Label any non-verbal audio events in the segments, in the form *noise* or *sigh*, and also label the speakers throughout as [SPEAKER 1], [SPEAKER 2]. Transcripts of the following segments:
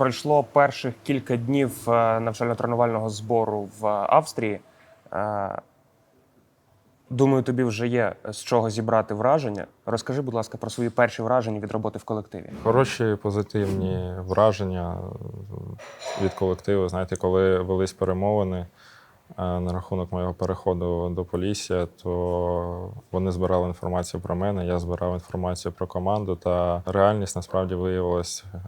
[SPEAKER 1] Пройшло перших кілька днів е, навчально-тренувального збору в Австрії. Е, Думаю, тобі вже є з чого зібрати враження. Розкажи, будь ласка, про свої перші враження від роботи в колективі.
[SPEAKER 2] Хороші позитивні враження від колективу. Знаєте, коли велись перемовини е, на рахунок моєго переходу до Полісся, то вони збирали інформацію про мене, я збирав інформацію про команду. Та реальність насправді виявилась е,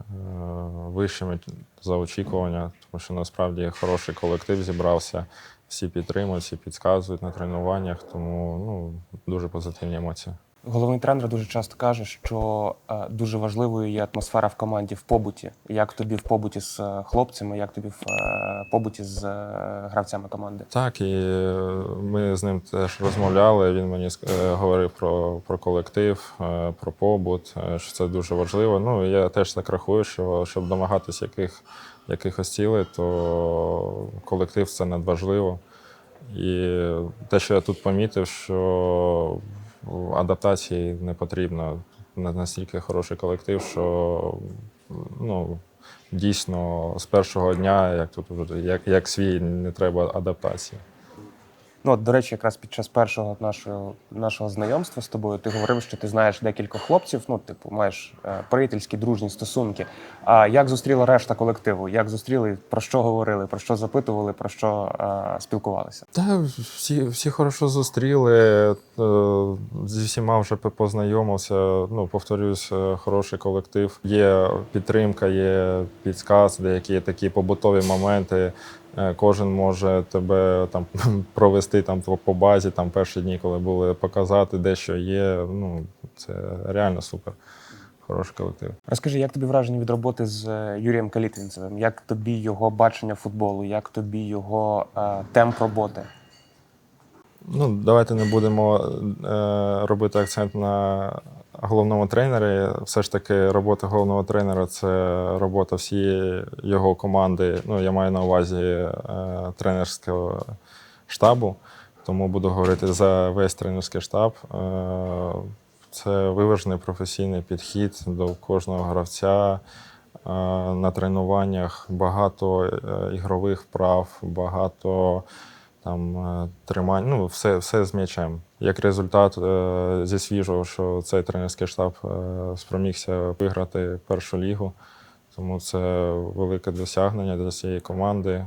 [SPEAKER 2] вищими за очікування, тому що насправді хороший колектив зібрався. Всі підтримують, всі підказують на тренуваннях, тому ну, дуже позитивні емоції.
[SPEAKER 1] Головний тренер дуже часто каже, що е, дуже важливою є атмосфера в команді в побуті. Як тобі в побуті з е, хлопцями, як тобі в е, побуті з гравцями команди?
[SPEAKER 2] Так, і ми з ним теж розмовляли. Він мені говорив про, про колектив, про побут, що це дуже важливо. Ну, я теж так рахую, що щоб домагатися яких, якихось цілей, то колектив це надважливо. І те, що я тут помітив, що адаптації не потрібно. На- Настільки хороший колектив, що ну, дійсно з першого дня, як тут вже як, як свій, не треба адаптації.
[SPEAKER 1] Ну, от, до речі, якраз під час першого нашого, нашого знайомства з тобою ти говорив, що ти знаєш декілька хлопців, ну, типу, маєш е, приятельські дружні стосунки. А як зустріла решта колективу? Як зустріли, про що говорили, про що запитували, про що е, спілкувалися?
[SPEAKER 2] Та всі, всі хорошо зустріли. е, Зі всіма вже познайомився. Ну, повторюсь, хороший колектив. Є підтримка, є підсказ, деякі такі побутові моменти. Е, Кожен може тебе там *laughs* провести там по- базі, там перші дні, коли були показати, де що є. Ну, це реально супер. Хороший колектив.
[SPEAKER 1] Розкажи, як тобі враження від роботи з е, Юрієм Калітвінцевим? Як тобі його бачення футболу? Як тобі його е, темп роботи?
[SPEAKER 2] Ну, давайте не будемо е, робити акцент на головному тренері. Все ж таки, робота головного тренера це робота всієї його команди. Ну, я маю на увазі е, тренерського штабу, тому буду говорити за весь тренерський штаб. Е, це виважений професійний підхід до кожного гравця. Е, На тренуваннях багато ігрових вправ, багато там е, тримань, ну, все, все з м'ячем. Як результат е, зі свіжого, що цей тренерський штаб е, спромігся виграти першу лігу. Тому це велике досягнення для цієї команди.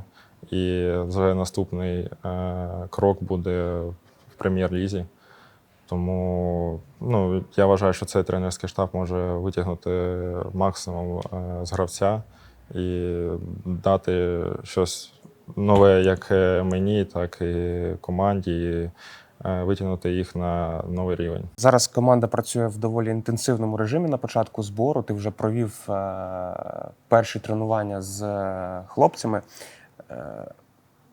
[SPEAKER 2] І вже наступний крок буде в прем'єр-лізі. Тому ну, я вважаю, що цей тренерський штаб може витягнути максимум з гравця і дати щось нове як е, мені, так і команді, е, витягнути їх на новий рівень.
[SPEAKER 1] Зараз команда працює в доволі інтенсивному режимі на початку збору. Ти вже провів е, перші тренування з хлопцями.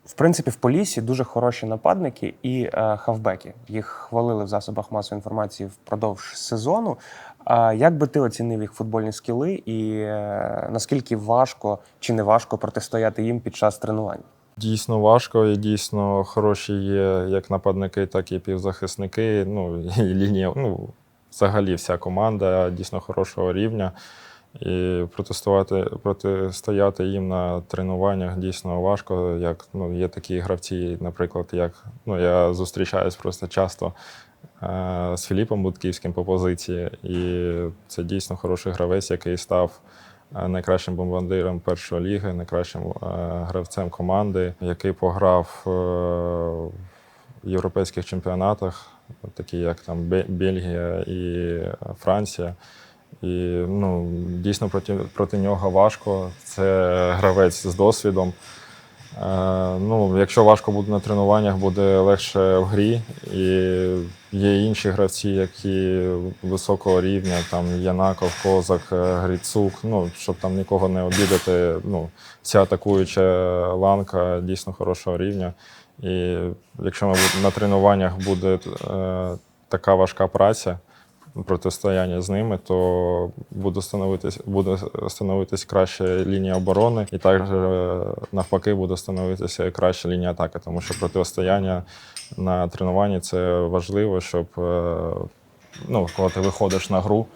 [SPEAKER 1] В принципі, в Полісі дуже хороші нападники і хавбеки. Їх хвалили в засобах масової інформації впродовж сезону. А як би ти оцінив їх футбольні скіли, і е, наскільки важко чи не важко протистояти їм під час тренувань?
[SPEAKER 2] Дійсно важко, і дійсно хороші є як нападники, так і півзахисники. Ну і лінія, ну взагалі вся команда дійсно хорошого рівня. І протестувати, протистояти їм на тренуваннях дійсно важко. Як ну, є такі гравці, наприклад, як ну, я зустрічаюсь просто часто з Філіпом Будківським по позиції, і це дійсно хороший гравець, який став е, найкращим бомбардиром першої ліги, найкращим е, гравцем команди, який пограв е, в європейських чемпіонатах, такі як там Бельгія і Франція. І ну, дійсно проти, проти нього важко. Це гравець з досвідом. Е, ну, якщо важко буде на тренуваннях, буде легше в грі. І є інші гравці, які високого рівня, там Янаков, Козак, е, Грицук. Ну, щоб там нікого не обідати. Ну, ця атакуюча ланка дійсно хорошого рівня. І якщо на тренуваннях буде е, така важка праця, протистояння з ними, то буде становитись, буде становитись краща лінія оборони, і також е, навпаки буде становитися краща лінія атаки, тому що протистояння на тренуванні це важливо, щоб е, ну, коли ти виходиш на гру,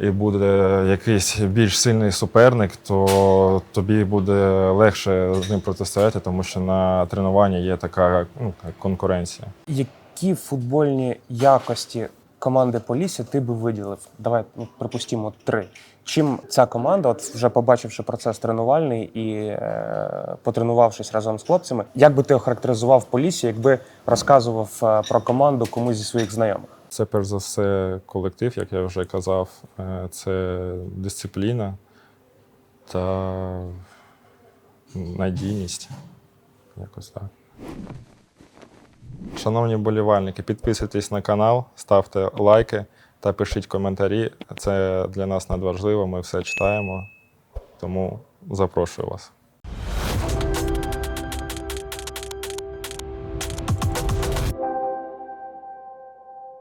[SPEAKER 2] і буде якийсь більш сильний суперник, то тобі буде легше з ним протистояти, тому що на тренуванні є така ну, конкуренція.
[SPEAKER 1] Які футбольні якості команди Полісся ти би виділив? Давай ну, припустимо три. Чим ця команда, от вже побачивши процес тренувальний і е, потренувавшись разом з хлопцями, як би ти охарактеризував Полісся, якби розказував е, про команду комусь зі своїх знайомих?
[SPEAKER 2] Це перш за все колектив, як я вже казав, Е, це дисципліна та надійність. Якось так. Шановні болівальники, підписуйтесь на канал, ставте лайки та пишіть коментарі. Це для нас надважливо, ми все читаємо. Тому запрошую вас.